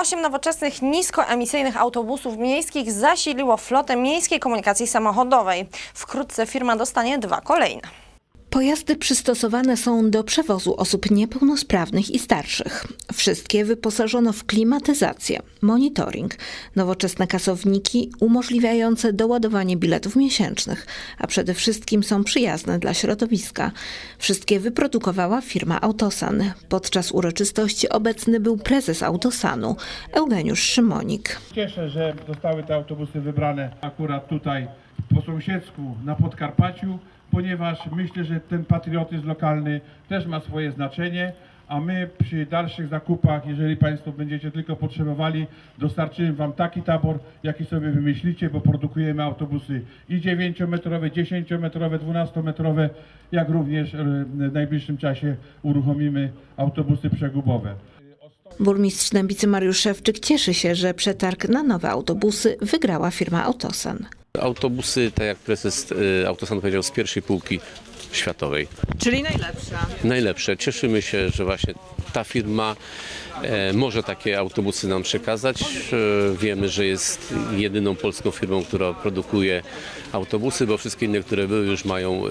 Osiem nowoczesnych, niskoemisyjnych autobusów miejskich zasiliło flotę miejskiej komunikacji samochodowej. Wkrótce firma dostanie dwa kolejne. Pojazdy przystosowane są do przewozu osób niepełnosprawnych i starszych. Wszystkie wyposażono w klimatyzację, monitoring, nowoczesne kasowniki umożliwiające doładowanie biletów miesięcznych, a przede wszystkim są przyjazne dla środowiska. Wszystkie wyprodukowała firma Autosan. Podczas uroczystości obecny był prezes Autosanu, Eugeniusz Szymonik. Cieszę, że zostały te autobusy wybrane akurat tutaj po sąsiedzku na Podkarpaciu, ponieważ myślę, że ten patriotyzm lokalny też ma swoje znaczenie, a my przy dalszych zakupach, jeżeli Państwo będziecie tylko potrzebowali, dostarczymy Wam taki tabor, jaki sobie wymyślicie, bo produkujemy autobusy i 9-metrowe, 10-metrowe, 12-metrowe, jak również e, w najbliższym czasie uruchomimy autobusy przegubowe. Burmistrz Dębicy Mariusz Szewczyk cieszy się, że przetarg na nowe autobusy wygrała firma Autosan. Autobusy, tak jak prezes y, Autosan powiedział, z pierwszej półki światowej. Czyli najlepsza. Najlepsze. Cieszymy się, że właśnie ta firma e, może takie autobusy nam przekazać. E, wiemy, że jest jedyną polską firmą, która produkuje autobusy, bo wszystkie inne, które były, już mają e,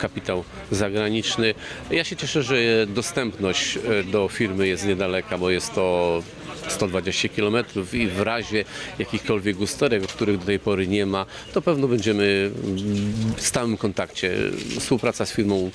kapitał zagraniczny. Ja się cieszę, że dostępność e, do firmy jest niedaleka, bo jest to 120 km i w razie jakichkolwiek usterek, których do tej pory nie ma, to pewno będziemy w stałym kontakcie. Współpraca z firmą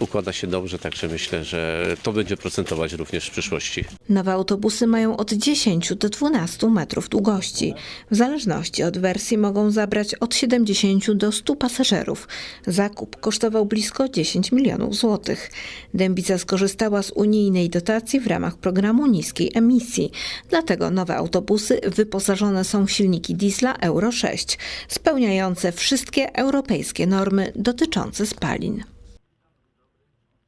układa się dobrze, także myślę, że to będzie procentować również w przyszłości. Nowe autobusy mają od 10 do 12 metrów długości. W zależności od wersji mogą zabrać od 70 do 100 pasażerów. Zakup kosztował blisko 10 milionów złotych. Dębica skorzystała z unijnej dotacji w ramach programu niskiej emisji. Dlatego nowe autobusy wyposażone są w silniki diesla Euro 6, spełniające wszystkie europejskie normy dotyczące spalin.